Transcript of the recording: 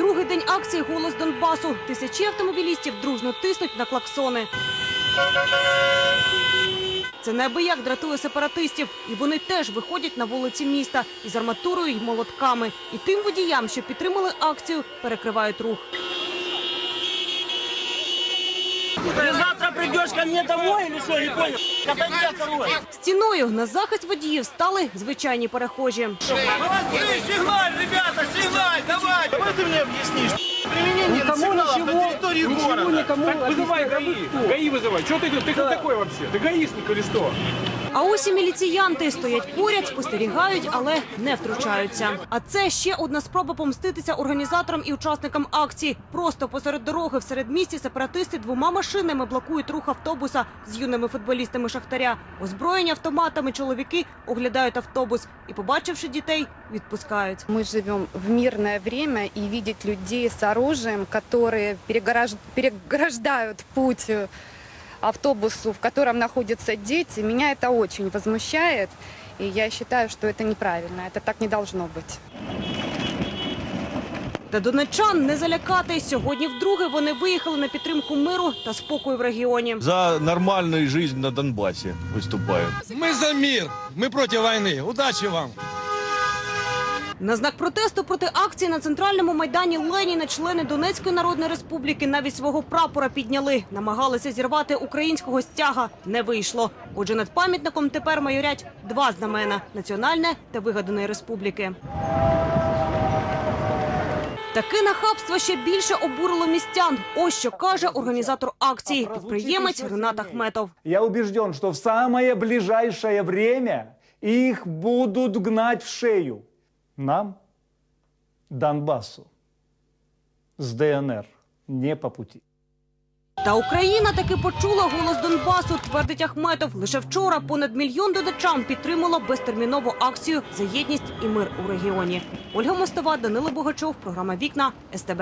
Другий день акції Голос Донбасу. Тисячі автомобілістів дружно тиснуть на клаксони. Це неабияк дратує сепаратистів, і вони теж виходять на вулиці міста із арматурою й молотками. І тим водіям, що підтримали акцію, перекривають рух. Завтра придешь ко мне домой или что, не понял? Стіною на захист водіїв стали звичайні перехожі. Сигналь, ребята, сигналь, ты мне объяснишь Применение сигналов на территории города. Так вызывай ГАИ. ГАИ вызывай. Что ты, ты кто такой вообще? Ты гаишник или что? А ось і міліціянти стоять поряд, спостерігають, але не втручаються. А це ще одна спроба помститися організаторам і учасникам акції. Просто посеред дороги в середмісті сепаратисти двома машинами блокують рух автобуса з юними футболістами Шахтаря. Озброєні автоматами чоловіки оглядають автобус і, побачивши дітей, відпускають. Мы живем в мирное время и видеть людей с оружием, которые перегораж- переграждают путь э, автобусу, в котором находятся дети, меня это очень возмущает. И я считаю, что это неправильно, это так не должно быть. Та донечан не залякати. Сьогодні вдруге вони виїхали на підтримку миру та спокою в регіоні. За нормальную жизнь на Донбассе выступаю. Мы за мир, мы против войны. Удачи вам! На знак протесту проти акції на центральному майдані Леніна члени Донецької народної республіки навіть свого прапора підняли, намагалися зірвати українського стяга. Не вийшло. Отже, над пам'ятником тепер майорять два знамена національне та вигаданої республіки. Таке нахабство ще більше обурило містян. Ось що каже організатор акції, підприємець Ренат Ахметов. Я убежден, что в самое ближайшее время их будут гнать в шею. Нам, Донбассу, с ДНР не по пути. Та Україна таки почула голос Донбасу, твердить Ахметов. Лише вчора понад мільйон додачам підтримало безтермінову акцію за єдність і мир у регіоні. Ольга Мостова, Данило Богачов, програма Вікна СТБ.